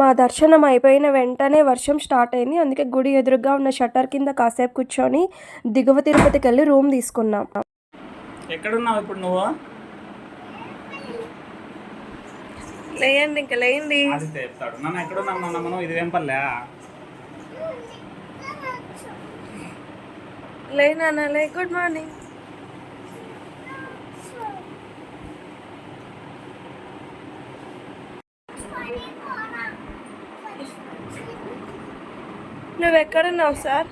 మా దర్శనం అయిపోయిన వెంటనే వర్షం స్టార్ట్ అయింది. అందుకే గుడి ఎదురుగా ఉన్న షట్టర్ కింద కాసేపు కూర్చొని దిగువ తిరుపతికి వెళ్ళి రూమ్ తీసుకున్నాం. ఎక్కడున్నావు ఇప్పుడు నువ్వు? లేయండి ఇంకా లేయండి. చెప్తాడు. నన్ను నాన్న? మనం ఇది వెంపల్లే? లేనా లే గుడ్ మార్నింగ్ ఎక్కడున్నావు సార్?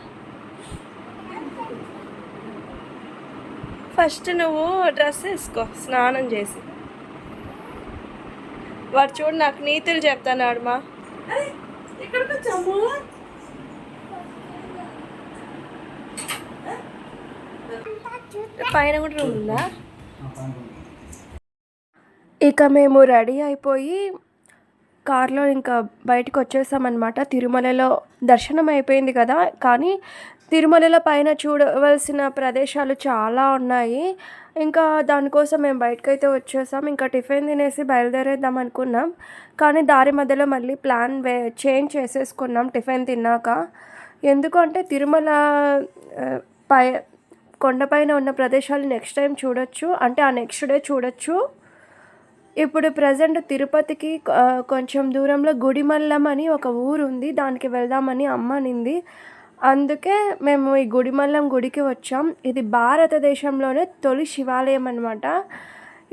ఫస్ట్ నువ్వు డ్రెస్ వేసుకో స్నానం చేసి. వాడు చూడు నాకు నీతులు చెప్తాడు మా. పైన కూడా రూమ్ ఉందా? ఇక మేము రెడీ అయిపోయి కార్లో ఇంకా బయటకు వచ్చేసామన్నమాట. తిరుమలలో దర్శనం అయిపోయింది కదా. కానీ తిరుమలలో పైన చూడవలసిన ప్రదేశాలు చాలా ఉన్నాయి. ఇంకా దానికోసం మేము బయటకైతే వచ్చేసాం. ఇంకా టిఫిన్ తినేసి బయలుదేరేద్దాం అనుకున్నాం. కానీ దారి మధ్యలో మళ్ళీ ప్లాన్ వే చేంజ్ చేసేసుకున్నాం టిఫిన్ తిన్నాక. ఎందుకంటే తిరుమల పై కొండపైన ఉన్న ప్రదేశాలు నెక్స్ట్ టైం చూడొచ్చు. అంటే ఆ నెక్స్ట్ డే చూడొచ్చు. ఇప్పుడు ప్రజెంట్ తిరుపతికి కొంచెం దూరంలో గుడిమల్లం అని ఒక ఊరు ఉంది దానికి వెళ్దామని అమ్మనింది అందుకే మేము ఈ గుడిమల్లం గుడికి వచ్చాం. ఇది భారతదేశంలోనే తొలి శివాలయం అనమాట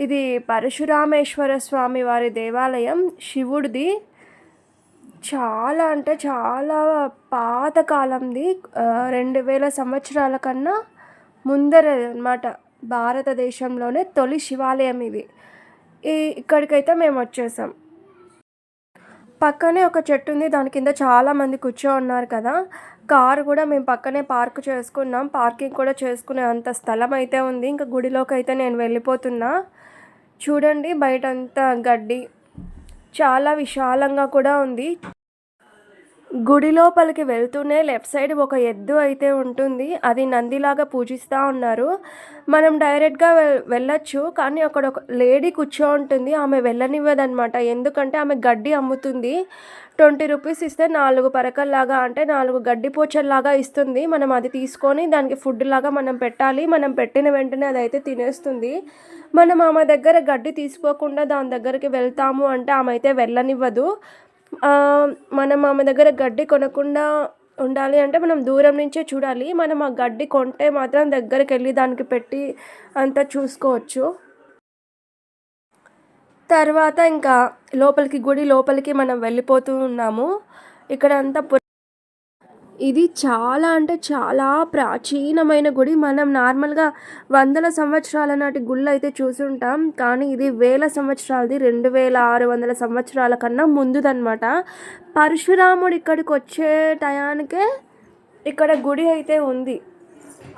ఇది పరశురామేశ్వర స్వామి వారి దేవాలయం. శివుడిది చాలా అంటే చాలా పాతకాలంది రెండు వేల సంవత్సరాల కన్నా ముందర అనమాట భారతదేశంలోనే తొలి శివాలయం ఇది. ఈ ఇక్కడికైతే మేము వచ్చేసాం. పక్కనే ఒక చెట్టు ఉంది. దాని కింద చాలామంది కూర్చో ఉన్నారు కదా. కారు కూడా మేము పక్కనే పార్క్ చేసుకున్నాం. పార్కింగ్ కూడా చేసుకునే అంత స్థలం అయితే ఉంది. ఇంకా గుడిలోకి అయితే నేను వెళ్ళిపోతున్నా. చూడండి బయట అంతా గడ్డి. చాలా విశాలంగా కూడా ఉంది. గుడి లోపలికి వెళ్తూనే లెఫ్ట్ సైడ్ ఒక ఎద్దు అయితే ఉంటుంది. అది నందిలాగా పూజిస్తూ ఉన్నారు. మనం డైరెక్ట్గా వె వెళ్ళొచ్చు కానీ అక్కడ ఒక లేడీ కూర్చో ఉంటుంది. ఆమె వెళ్ళనివ్వదనమాట ఎందుకంటే ఆమె గడ్డి అమ్ముతుంది. ట్వంటీ రూపీస్ ఇస్తే నాలుగు పరకల్లాగా అంటే నాలుగు గడ్డి పోచల్లాగా ఇస్తుంది. మనం అది తీసుకొని దానికి ఫుడ్ లాగా మనం పెట్టాలి. మనం పెట్టిన వెంటనే అది అయితే తినేస్తుంది. మనం ఆమె దగ్గర గడ్డి తీసుకోకుండా దాని దగ్గరికి వెళ్తాము అంటే ఆమె అయితే వెళ్ళనివ్వదు. మనం ఆమె దగ్గర గడ్డి కొనకుండా ఉండాలి అంటే మనం దూరం నుంచే చూడాలి. మనం ఆ గడ్డి కొంటే మాత్రం దగ్గరికి వెళ్ళి దానికి పెట్టి అంతా చూసుకోవచ్చు. తర్వాత ఇంకా లోపలికి గుడి లోపలికి మనం వెళ్ళిపోతూ ఉన్నాము. ఇక్కడ అంతా పు- ఇది చాలా అంటే చాలా ప్రాచీనమైన గుడి. మనం నార్మల్గా వందల సంవత్సరాల నాటి గుళ్ళు అయితే చూసుంటాం. కానీ ఇది వేల సంవత్సరాలది రెండు వేల ఆరు వందల సంవత్సరాల కన్నా ముందుదన్నమాట. పరశురాముడు ఇక్కడికి వచ్చే టయానికే ఇక్కడ గుడి అయితే ఉంది.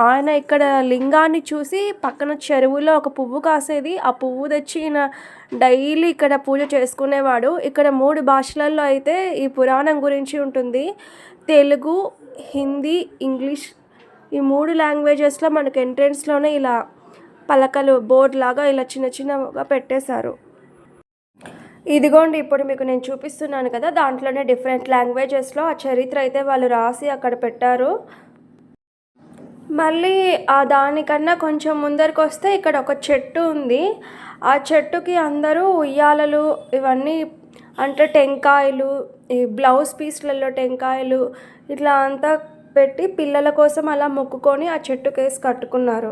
ఆయన ఇక్కడ లింగాన్ని చూసి పక్కన చెరువులో ఒక పువ్వు కాసేది. ఆ పువ్వు తెచ్చి ఈయన డైలీ ఇక్కడ పూజ చేసుకునేవాడు. ఇక్కడ మూడు భాషలలో అయితే ఈ పురాణం గురించి ఉంటుంది. తెలుగు హిందీ ఇంగ్లీష్ ఈ మూడు లాంగ్వేజెస్లో మనకు ఎంట్రెన్స్లోనే ఇలా పలకలు బోర్డ్ లాగా ఇలా చిన్న చిన్నగా పెట్టేశారు. ఇదిగోండి ఇప్పుడు మీకు నేను చూపిస్తున్నాను కదా దాంట్లోనే డిఫరెంట్ లాంగ్వేజెస్లో ఆ చరిత్ర అయితే వాళ్ళు రాసి అక్కడ పెట్టారు. మళ్ళీ ఆ దానికన్నా కొంచెం ముందరికి వస్తే ఇక్కడ ఒక చెట్టు ఉంది. ఆ చెట్టుకి అందరూ ఉయ్యాలలు ఇవన్నీ అంటే టెంకాయలు ఈ బ్లౌజ్ పీస్లలో టెంకాయలు ఇట్లా అంతా పెట్టి పిల్లల కోసం అలా మొక్కుకొని ఆ చెట్టు కేసు కట్టుకున్నారు.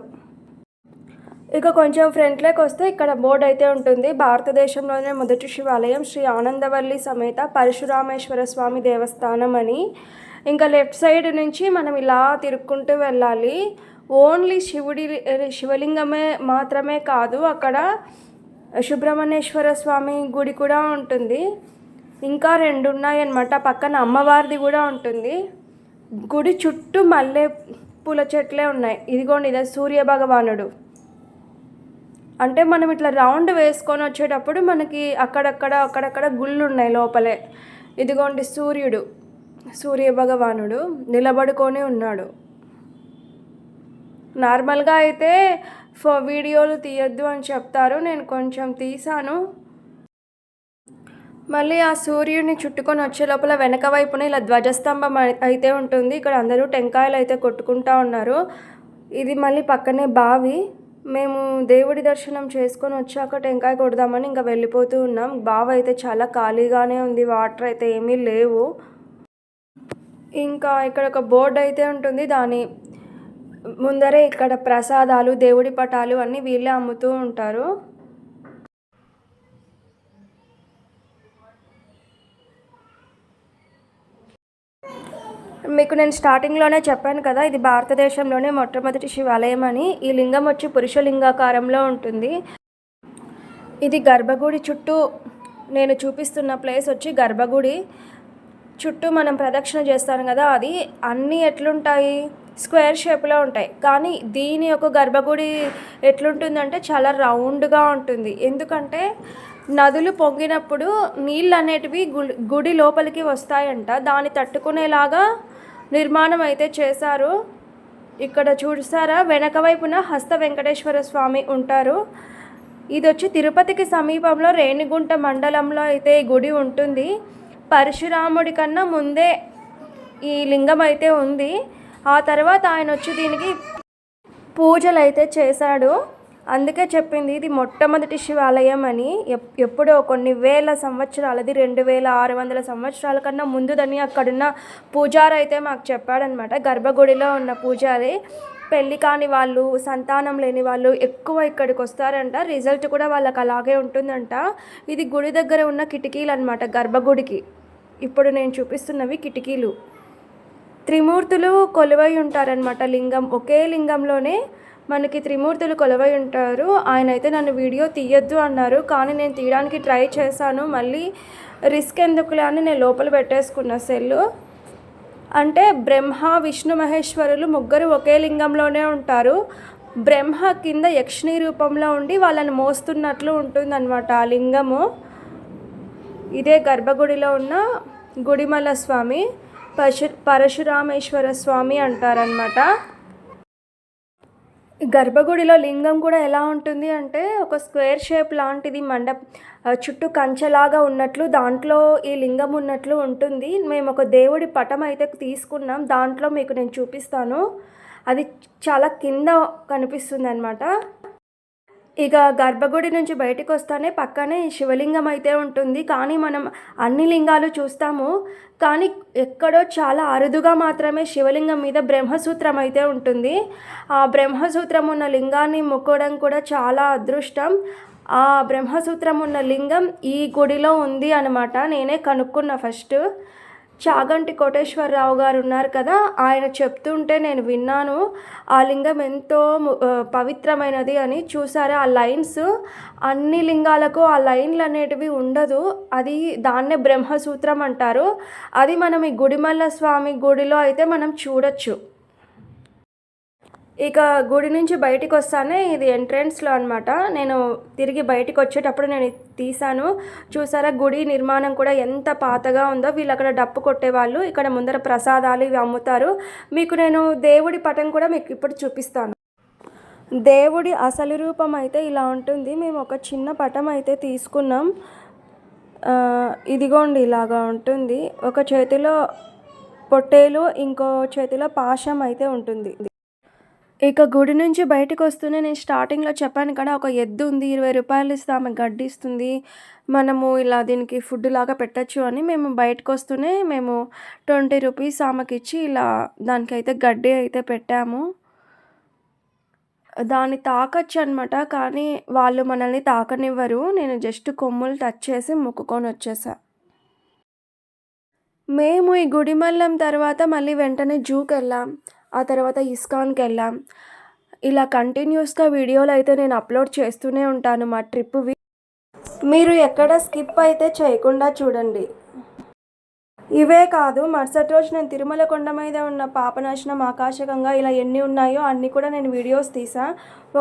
ఇక కొంచెం ఫ్రంట్లోకి వస్తే ఇక్కడ బోర్డు అయితే ఉంటుంది. భారతదేశంలోనే మొదటి శివాలయం శ్రీ ఆనందవల్లి సమేత పరశురామేశ్వర స్వామి దేవస్థానం అని. ఇంకా లెఫ్ట్ సైడ్ నుంచి మనం ఇలా తిరుక్కుంటూ వెళ్ళాలి. ఓన్లీ శివుడి శివలింగమే మాత్రమే కాదు అక్కడ సుబ్రహ్మణ్యేశ్వర స్వామి గుడి కూడా ఉంటుంది. ఇంకా రెండు ఉన్నాయన్నమాట పక్కన అమ్మవారిది కూడా ఉంటుంది. గుడి చుట్టూ మల్లె పూల చెట్లే ఉన్నాయి. ఇదిగోండి ఇదే సూర్య భగవానుడు. అంటే మనం ఇట్లా రౌండ్ వేసుకొని వచ్చేటప్పుడు మనకి అక్కడక్కడ అక్కడక్కడ గుళ్ళు ఉన్నాయి లోపలే. ఇదిగోండి సూర్యుడు. సూర్య భగవానుడు నిలబడుకొని ఉన్నాడు. నార్మల్గా అయితే ఫో వీడియోలు తీయొద్దు అని చెప్తారు. నేను కొంచెం తీసాను మళ్ళీ ఆ సూర్యుడిని చుట్టుకొని వచ్చే లోపల వెనక వైపున ఇలా ధ్వజస్తంభం అయితే ఉంటుంది. ఇక్కడ అందరూ టెంకాయలు అయితే కొట్టుకుంటా ఉన్నారు. ఇది మళ్ళీ పక్కనే బావి. మేము దేవుడి దర్శనం చేసుకొని వచ్చాక టెంకాయ కొడదామని ఇంకా వెళ్ళిపోతూ ఉన్నాం. బావి అయితే చాలా ఖాళీగానే ఉంది. వాటర్ అయితే ఏమీ లేవు. ఇంకా ఇక్కడ ఒక బోర్డు అయితే ఉంటుంది. దాని ముందరే ఇక్కడ ప్రసాదాలు దేవుడి పటాలు అన్నీ వీళ్ళే అమ్ముతూ ఉంటారు. మీకు నేను స్టార్టింగ్లోనే చెప్పాను కదా ఇది భారతదేశంలోనే మొట్టమొదటి శివాలయం అని. ఈ లింగం వచ్చి పురుష లింగాకారంలో ఉంటుంది. ఇది గర్భగుడి చుట్టూ నేను చూపిస్తున్న ప్లేస్ వచ్చి గర్భగుడి. చుట్టూ మనం ప్రదక్షిణ చేస్తాను కదా అది అన్నీ ఎట్లుంటాయి? స్క్వేర్ షేప్లో ఉంటాయి. కానీ దీని యొక్క గర్భగుడి ఎట్లుంటుందంటే చాలా రౌండ్గా ఉంటుంది. ఎందుకంటే నదులు పొంగినప్పుడు నీళ్ళు అనేటివి గుడి గుడి లోపలికి వస్తాయంట. దాన్ని తట్టుకునేలాగా నిర్మాణం అయితే చేశారు. ఇక్కడ చూసారా? వెనక వైపున హస్త వెంకటేశ్వర స్వామి ఉంటారు. ఇది వచ్చి తిరుపతికి సమీపంలో రేణిగుంట మండలంలో అయితే ఈ గుడి ఉంటుంది. పరశురాముడి కన్నా ముందే ఈ లింగం అయితే ఉంది. ఆ తర్వాత ఆయన వచ్చి దీనికి పూజలు అయితే చేశాడు. అందుకే చెప్పింది ఇది మొట్టమొదటి శివాలయం అని. ఎప్- ఎప్పుడో కొన్ని వేల సంవత్సరాలది రెండు వేల ఆరు వందల సంవత్సరాల కన్నా ముందుదని అక్కడున్న పూజారి అయితే మాకు చెప్పాడనమాట గర్భగుడిలో ఉన్న పూజారి. పెళ్ళి కాని వాళ్ళు సంతానం లేని వాళ్ళు ఎక్కువ ఇక్కడికి వస్తారంట. రిజల్ట్ కూడా వాళ్ళకి అలాగే ఉంటుందంట. ఇది గుడి దగ్గర ఉన్న కిటికీలు అనమాట గర్భగుడికి. ఇప్పుడు నేను చూపిస్తున్నవి కిటికీలు. త్రిమూర్తులు కొలువై ఉంటారనమాట లింగం ఒకే లింగంలోనే మనకి త్రిమూర్తులు కొలువై ఉంటారు. ఆయన అయితే నన్ను వీడియో తీయొద్దు అన్నారు. కానీ నేను తీయడానికి ట్రై చేశాను. మళ్ళీ రిస్క్ ఎందుకులే అని నేను లోపల పెట్టేసుకున్న సెల్లు. అంటే బ్రహ్మ విష్ణు మహేశ్వరులు ముగ్గురు ఒకే లింగంలోనే ఉంటారు. బ్రహ్మ కింద యక్షిణి రూపంలో ఉండి వాళ్ళని మోస్తున్నట్లు ఉంటుందన్నమాట ఆ లింగము. ఇదే గర్భగుడిలో ఉన్న గుడిమల్ల స్వామి. పశు పరశురామేశ్వర స్వామి అంటారనమాట గర్భగుడిలో లింగం కూడా ఎలా ఉంటుంది అంటే ఒక స్క్వేర్ షేప్ లాంటిది మండప చుట్టూ కంచెలాగా ఉన్నట్లు దాంట్లో ఈ లింగం ఉన్నట్లు ఉంటుంది. మేము ఒక దేవుడి పటం అయితే తీసుకున్నాం. దాంట్లో మీకు నేను చూపిస్తాను. అది చాలా కింద కనిపిస్తుంది అనమాట ఇక గర్భగుడి నుంచి బయటకు వస్తానే పక్కనే శివలింగం అయితే ఉంటుంది. కానీ మనం అన్ని లింగాలు చూస్తాము. కానీ ఎక్కడో చాలా అరుదుగా మాత్రమే శివలింగం మీద బ్రహ్మసూత్రం అయితే ఉంటుంది. ఆ బ్రహ్మసూత్రం ఉన్న లింగాన్ని మొక్కడం కూడా చాలా అదృష్టం. ఆ బ్రహ్మసూత్రం ఉన్న లింగం ఈ గుడిలో ఉంది అనమాట నేనే కనుక్కున్నా ఫస్ట్. చాగంటి కోటేశ్వరరావు గారు ఉన్నారు కదా ఆయన చెప్తుంటే నేను విన్నాను. ఆ లింగం ఎంతో పవిత్రమైనది అని చూసారా? ఆ లైన్స్ అన్ని లింగాలకు ఆ లైన్లు అనేటివి ఉండదు. అది దాన్నే బ్రహ్మసూత్రం అంటారు. అది మనం ఈ గుడిమల్ల స్వామి గుడిలో అయితే మనం చూడొచ్చు. ఇక గుడి నుంచి బయటికి వస్తానే ఇది ఎంట్రెన్స్లో అనమాట నేను తిరిగి బయటికి వచ్చేటప్పుడు నేను తీశాను. తీసాను చూసారా గుడి నిర్మాణం కూడా ఎంత పాతగా ఉందో. వీళ్ళు అక్కడ డప్పు కొట్టేవాళ్ళు ఇక్కడ ముందర ప్రసాదాలు ఇవి అమ్ముతారు. మీకు నేను దేవుడి పటం కూడా మీకు ఇప్పుడు చూపిస్తాను. దేవుడి అసలు రూపం అయితే ఇలా ఉంటుంది. మేము ఒక చిన్న పటం అయితే తీసుకున్నాం. ఇదిగోండి ఇలాగా ఉంటుంది. ఒక చేతిలో పొట్టేలు ఇంకో చేతిలో పాశం అయితే ఉంటుంది. ఇక గుడి నుంచి బయటకు వస్తూనే నేను స్టార్టింగ్లో చెప్పాను కదా ఒక ఎద్దు ఉంది ఇరవై రూపాయలు ఇస్తే ఆమె గడ్డి ఇస్తుంది మనము ఇలా దీనికి ఫుడ్ లాగా పెట్టచ్చు అని మేము బయటకు వస్తూనే మేము ట్వంటీ రూపీస్ ఆమెకి ఇచ్చి ఇలా దానికైతే గడ్డి అయితే పెట్టాము. దాన్ని తాకచ్చు అనమాట కానీ వాళ్ళు మనల్ని తాకనివ్వరు. నేను జస్ట్ కొమ్ములు టచ్ చేసి మొక్కుకొని వచ్చేసా. మేము ఈ గుడిమల్లం తర్వాత మళ్ళీ వెంటనే జూకి వెళ్ళాం ఆ తర్వాత ఇస్కాన్కి వెళ్ళాం ఇలా కంటిన్యూస్గా వీడియోలు అయితే నేను అప్లోడ్ చేస్తూనే ఉంటాను మా ట్రిప్వి మీరు ఎక్కడ స్కిప్ అయితే చేయకుండా చూడండి. ఇవే కాదు మరుసటి రోజు నేను తిరుమల కొండ మీద ఉన్న పాపనాశనం ఆకాశగంగా ఇలా ఎన్ని ఉన్నాయో అన్నీ కూడా నేను వీడియోస్ తీసా.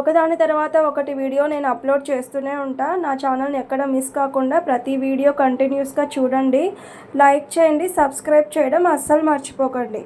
ఒకదాని తర్వాత ఒకటి వీడియో నేను అప్లోడ్ చేస్తూనే ఉంటా. నా ఛానల్ని ఎక్కడ మిస్ కాకుండా ప్రతి వీడియో కంటిన్యూస్గా చూడండి. లైక్ చేయండి సబ్స్క్రైబ్ చేయడం అస్సలు మర్చిపోకండి.